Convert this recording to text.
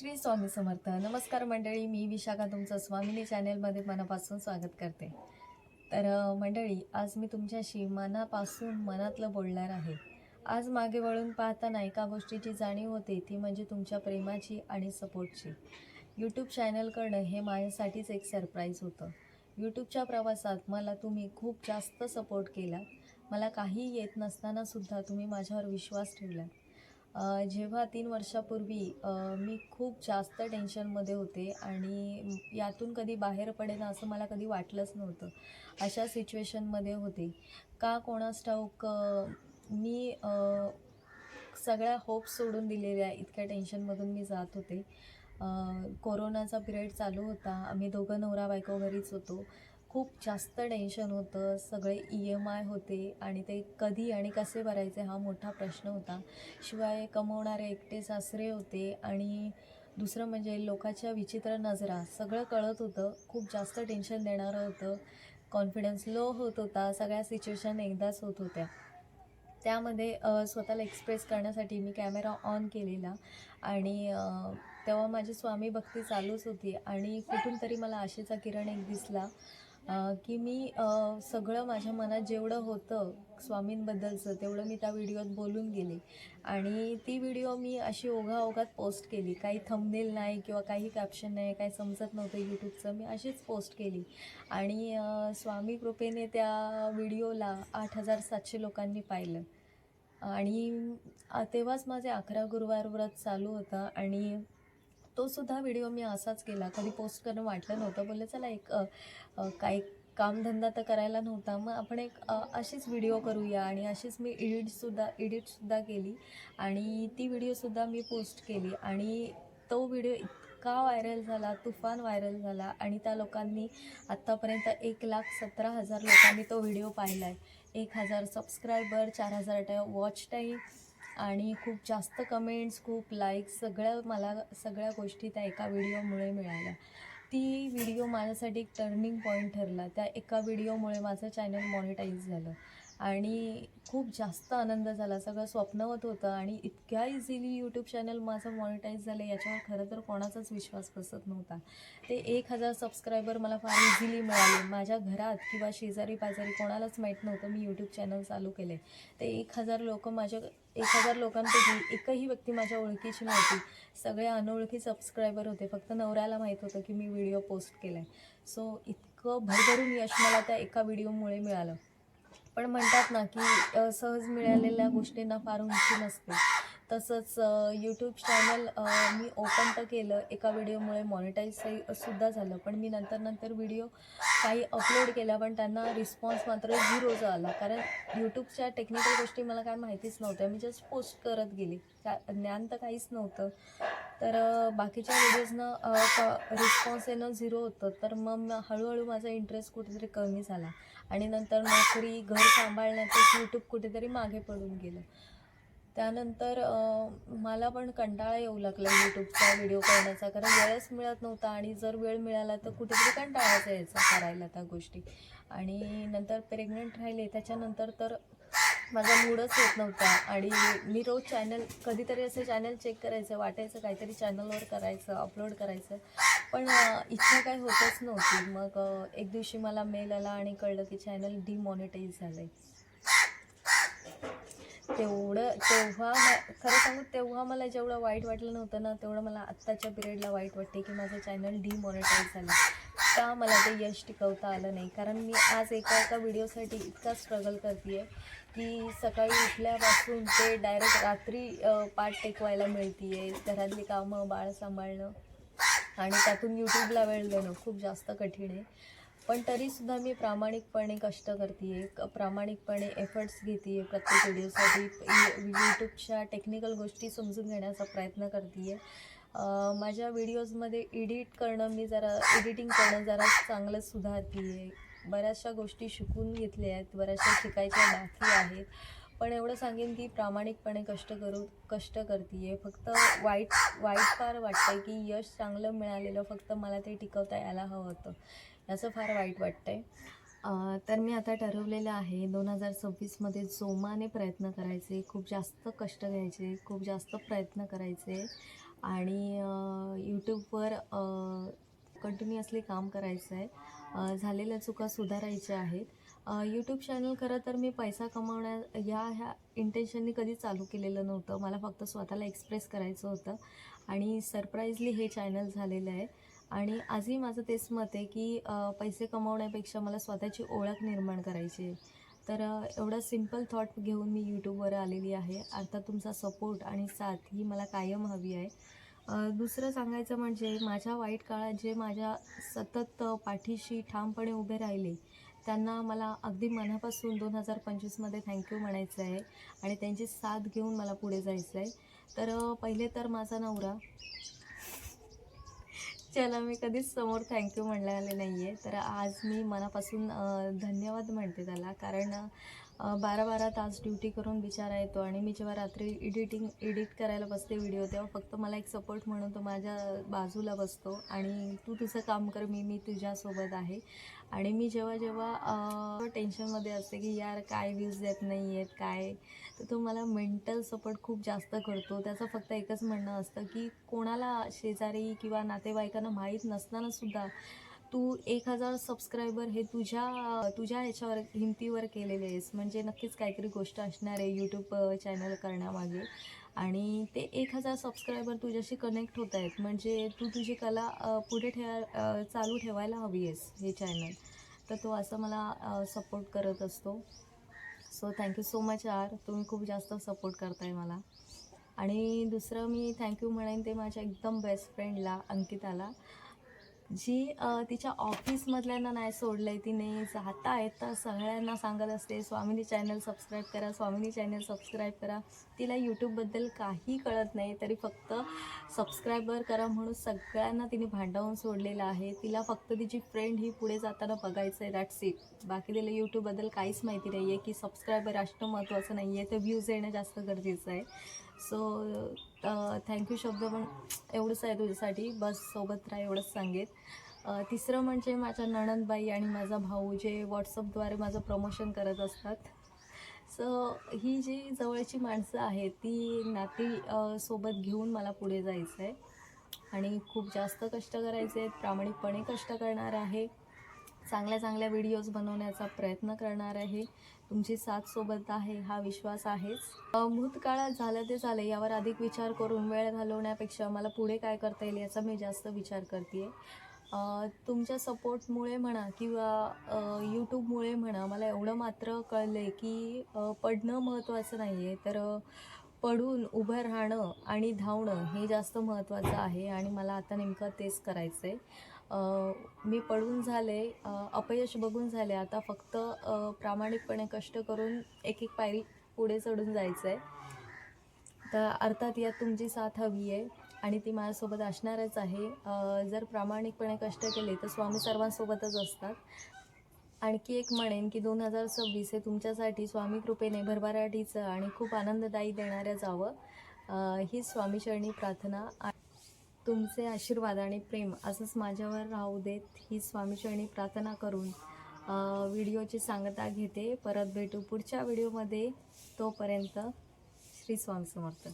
श्री स्वामी समर्थ. नमस्कार मंडळी मी विशाखा तुमचं स्वामिनी चॅनेलमध्ये मनापासून स्वागत करते. तर मंडळी आज मी तुमच्याशी मनापासून मनातलं बोलणार आहे. आज मागे वळून पाहताना एका गोष्टीची जाणीव होते ती म्हणजे तुमच्या प्रेमाची आणि सपोर्टची. यूट्यूब चॅनल करणं हे माझ्यासाठीच एक सरप्राईज होतं. यूट्यूबच्या प्रवासात मला तुम्ही खूप जास्त सपोर्ट केला मला काही येत नसतानासुद्धा तुम्ही माझ्यावर विश्वास ठेवला जेव्हा तीन वर्षापूर्वी मी खूप जास्त टेन्शनमध्ये होते आणि यातून कधी बाहेर पडेन असं मला कधी वाटलंच नव्हतं. अशा सिच्युएशनमध्ये होते. का कोणास ठाऊक मी सगळ्या होप सोडून दिलेल्या इतक्या टेन्शनमधून मी जात होते. कोरोनाचा पिरियड चालू होता. आम्ही दोघं नवरा बायको घरीच होतो. खूप जास्त टेन्शन होतं. सगळे ई एम आय होते आणि ते कधी आणि कसे भरायचे हा मोठा प्रश्न होता. शिवाय कमवणारे एकटे सासरे होते आणि दुसरं म्हणजे लोकाच्या विचित्र नजरा. सगळं कळत होतं. खूप जास्त टेन्शन देणारं होतं. कॉन्फिडन्स लो होत होता. सगळ्या सिच्युएशन एकदाच होत होत्या. त्यामध्ये स्वतःला एक्सप्रेस करण्यासाठी मी कॅमेरा ऑन केलेला आणि तेव्हा माझी स्वामी भक्ती चालूच होती आणि कुठून तरी मला आशेचा किरण एक दिसला. की मी सगळं माझ्या मनात जेवढं होतं स्वामींबद्दलचं तेवढं मी त्या व्हिडिओत बोलून गेले. आणि ती व्हिडिओ मी अशी ओघाओघात पोस्ट केली. काही थंबनेल नाही किंवा काही कॅप्शन नाही काही समजत नव्हतं यूट्यूबचं मी अशीच पोस्ट केली. आणि स्वामी कृपेने त्या व्हिडिओला आठ हजार सातशे लोकांनी पाहिलं. आणि तेव्हाच माझे अकरा गुरुवार व्रत चालू होतं आणि तो सुद्धा व्हिडिओ मी असाच केला. कधी पोस्ट करणं वाटलं नव्हतं. बोललं चला एक काही कामधंदा तर करायला नव्हता. मग आपण एक अशीच व्हिडिओ करूया. आणि अशीच मी एडिटसुद्धा एडिटसुद्धा केली. आणि ती व्हिडिओसुद्धा मी पोस्ट केली. आणि तो व्हिडिओ इतका व्हायरल झाला तुफान व्हायरल झाला. आणि त्या लोकांनी आत्तापर्यंत एक लाख सतरा हजार लोकांनी तो व्हिडिओ पाहिला आहे एक हजार सबस्क्रायबर चार हजार टाईम वॉच टाईम आणि खूप जास्त कमेंट्स खूप लाईक्स सगळ्या मला सगळ्या गोष्टी त्या एका व्हिडिओमुळे मिळाल्या. ती व्हिडिओ माझ्यासाठी एक टर्निंग पॉईंट ठरला. त्या एका व्हिडिओमुळे माझं चॅनल मॉनिटाईज झालं. आणि खूप जास्त आनंद झाला. सगळं स्वप्नवत होतं आणि इतक्या इझिली यूट्यूब चॅनल माझं मॉनिटाईज झालं याच्यावर खरं तर कोणाचाच विश्वास बसत नव्हता. ते एक हजार सबस्क्रायबर मला फार इझिली मिळाले. माझ्या घरात किंवा शेजारी पाजारी कोणालाच माहीत नव्हतं मी यूट्यूब चॅनल चालू केले. ते एक हजार लोक माझ्या एक हजार लोकांपैकी एकही व्यक्ती माझ्या ओळखीची नव्हती. सगळे अनोळखी सबस्क्रायबर होते. फक्त नवऱ्याला माहीत होतं की मी व्हिडिओ पोस्ट केला आहे सो इतकं भरभरून यश मला त्या एका व्हिडिओमुळे मिळालं. पण म्हणतात ना की सहज मिळालेल्या गोष्टींना फार उंची नसते. तसंच यूट्यूब चॅनल मी ओपन तर केलं. एका व्हिडिओमुळे मॉनिटाईज सुद्धा झालं. पण मी नंतर नंतर व्हिडिओ काही अपलोड केल्या पण त्यांना रिस्पॉन्स मात्र झिरोचा आला. कारण यूट्यूबच्या टेक्निकल गोष्टी मला काय माहितीच नव्हत्या. मी जस्ट पोस्ट करत गेली. त्या ज्ञान तर काहीच नव्हतं. तर बाकीच्या व्हिडिओजनं रिस्पॉन्स येणं झिरो होतं. तर मग हळूहळू माझा इंटरेस्ट कुठेतरी कमी झाला. आणि नंतर नोकरी घर सांभाळण्यातच यूट्यूब कुठेतरी मागे पडून गेलं. त्यानंतर मला पण कंटाळा येऊ लागला यूट्यूबचा व्हिडिओ करण्याचा कारण वेळच मिळत नव्हता आणि जर वेळ मिळाला तर कुठेतरी कंटाळाच यायचा करायला त्या गोष्टी. आणि नंतर प्रेग्नंट राहिले त्याच्यानंतर तर माझा मूडच होत नव्हता. आणि मी रोज चॅनल कधीतरी असं चॅनल चेक करायचं वाटायचं काहीतरी चॅनलवर करायचं अपलोड करायचं. पण इच्छा काही होतच नव्हती. मग एक दिवशी मला मेल आला आणि कळलं की चॅनल डिमॉनिटाईज झालं आहे तेवढं तेव्हा खरं सांगू तेव्हा मला जेवढं वाईट वाटलं नव्हतं ना तेवढं मला आत्ताच्या पिरियडला वाईट वाटते की माझं चॅनल डिमॉनिटाईज झालं. का मला ते यश टिकवता आलं नाही? कारण मी आज एका एका व्हिडिओसाठी इतका स्ट्रगल करते आहे की सकाळी उठल्यापासून ते डायरेक्ट रात्री पाठ टेकवायला मिळते आहे घरातली कामं बाळ सांभाळणं. आणि त्यातून यूट्यूबला वेळ देणं खूप जास्त कठीण आहे. पण तरीसुद्धा मी प्रामाणिकपणे कष्ट करते आहे प्रामाणिकपणे एफर्ट्स घेते आहे प्रत्येक व्हिडिओसाठी यूट्यूबच्या टेक्निकल गोष्टी समजून घेण्याचा प्रयत्न करते आहे माझ्या व्हिडिओजमध्ये एडिट करणं मी जरा एडिटिंग करणं जरा चांगलं सुधारते आहे बऱ्याचशा गोष्टी शिकून घेतल्या आहेत बऱ्याचशा शिकायच्या बाकी आहेत. पण एवढं सांगेन की प्रामाणिकपणे कष्ट करू कष्ट करते आहे फक्त वाईट वाईट फार वाटतं आहे की यश चांगलं मिळालेलं फक्त मला ते टिकवता यायला हवं होतं. याचं फार वाईट वाटतं आहे तर मी आता ठरवलेलं आहे दोन हजार सव्वीसमध्ये जोमाने प्रयत्न करायचे खूप जास्त कष्ट घ्यायचे खूप जास्त प्रयत्न करायचे आणि यूट्यूबवर कंटिन्युअसली काम करायचं आहे झालेल्या चुका सुधारायच्या आहेत. यूट्यूब चॅनल खरं तर मी पैसा कमावण्या या ह्या इंटेन्शननी कधी चालू केलेलं नव्हतं. मला फक्त स्वतःला एक्सप्रेस करायचं होतं. आणि सरप्राईजली हे चॅनल झालेलं आहे. आणि आजही माझं तेच मत आहे की पैसे कमावण्यापेक्षा मला स्वतःची ओळख निर्माण करायची आहे. तर एवढा सिंपल थॉट घेऊन मी यूट्यूबवर आलेली आहे. आता तुमचा सपोर्ट आणि साथ ही मला कायम हवी आहे. दुसरं सांगायचं म्हणजे माझ्या वाईट काळात जे माझ्या सतत पाठीशी ठामपणे उभे राहिले त्यांना मला अगदी मनापासून दोन हजार पंचवीसमध्ये थँक्यू म्हणायचं आहे. आणि त्यांची साथ घेऊन मला पुढे जायचं आहे. तर पहिले तर माझा नवरा ज्याला मी कधीच समोर थँक्यू म्हणलेले नाही आहे तर आज मी मनापासून धन्यवाद म्हणते त्याला. कारण बारा बारा तास ड्युटी करून बिचारा येतो आणि मी जेव्हा रात्री एडिटिंग एडिट करायला बसते व्हिडिओ तेव्हा फक्त मला एक सपोर्ट म्हणून तो माझ्या बाजूला बसतो आणि तू तुझं काम कर मी मी तुझ्यासोबत आहे. आणि मी जेव्हा जेव्हा टेन्शनमध्ये असते की यार काय व्ह्यूज देत नाही आहेत काय तर तो मला मेंटल सपोर्ट खूप जास्त करतो. त्याचं फक्त एकच म्हणणं असतं की कोणाला शेजारी किंवा नातेवाईकांना माहीत नसतानासुद्धा तू एक हजार सबस्क्रायबर हे तुझ्या तुझ्या ह्याच्यावर हिमतीवर केलेले आहेस. म्हणजे नक्कीच काहीतरी गोष्ट असणार आहे यूट्यूब चॅनल करण्यामागे. आणि ते एक हजार सबस्क्रायबर तुझ्याशी कनेक्ट होत आहेत. म्हणजे तू तुझी कला पुढे ठेवा चालू ठेवायला हवी आहेस हे चॅनल तर तो असं मला सपोर्ट करत असतो. सो थँक्यू सो मच यार तुम्ही खूप जास्त सपोर्ट करताय मला. आणि दुसरं मी थँक्यू म्हणेन ते माझ्या एकदम बेस्ट फ्रेंडला अंकिताला. जी तिच्या ऑफिसमधल्यांना नाही सोडलं आहे तिने जाता येता. सगळ्यांना सांगत असते स्वामिनी चॅनल सबस्क्राईब करा स्वामिनी चॅनल सबस्क्राईब करा. तिला यूट्यूबबद्दल काही कळत नाही तरी फक्त सबस्क्रायबर करा म्हणून सगळ्यांना तिने भांडावून सोडलेलं आहे. तिला फक्त तिची फ्रेंड ही पुढे जाताना बघायचं आहे दॅट्स इट बाकी तिला यूट्यूबबद्दल काहीच माहिती नाही आहे की सबस्क्रायबर असणं महत्त्वाचं नाही आहे तर व्ह्यूज येणं जास्त गरजेचं आहे. सो थँक्यू शब्द पण एवढंच आहे तुझ्यासाठी. बस सोबत राहा एवढंच सांगेन. तिसरं म्हणजे माझ्या नणंदबाई आणि माझा भाऊ जे व्हॉट्सअपद्वारे माझं प्रमोशन करत असतात. सो ही जी जवळची माणसं आहेत ती नाती सोबत घेऊन मला पुढे जायचं आहे आणि खूप जास्त कष्ट करायचे आहेत प्रामाणिकपणे कष्ट करणार आहे. चांगल्या चांगल्या व्हिडिओज बनवण्याचा प्रयत्न करणार आहे. तुमची साथ सोबत आहे हा विश्वास आहेच. भूतकाळात झालं ते झालं यावर अधिक विचार करून वेळ घालवण्यापेक्षा मला पुढे काय करता येईल याचा मी जास्त विचार करते तुमच्या सपोर्टमुळे म्हणा किंवा यूट्यूबमुळे म्हणा मला एवढं मात्र कळलं आहे की पडणं महत्त्वाचं नाही आहे तर पडून उभं राहणं आणि धावणं हे जास्त महत्त्वाचं आहे आणि मला आता नेमकं तेच करायचं आहे मी पडून झाले अपयश बघून झाले. आता फक्त प्रामाणिकपणे कष्ट करून एक एक पायरी पुढे चढून जायचं आहे तर अर्थात यात तुमची साथ हवी आहे आणि ती माझ्यासोबत असणारच आहे. जर प्रामाणिकपणे कष्ट केले तर स्वामी सर्वांसोबतच असतात. आणखी एक म्हणेन की दोन हजार सव्वीस हे तुमच्यासाठी स्वामी कृपेने भरभराटीचं आणि खूप आनंददायी देणाऱ्या जावं. हीच ही स्वामीचरणी प्रार्थना. तुमचे आशीर्वाद आणि प्रेम असंच माझ्यावर राहू देत ही स्वामीचरणी प्रार्थना करून व्हिडिओची सांगता घेते. परत भेटू पुढच्या व्हिडिओमध्ये. तोपर्यंत श्री स्वामी समर्थ.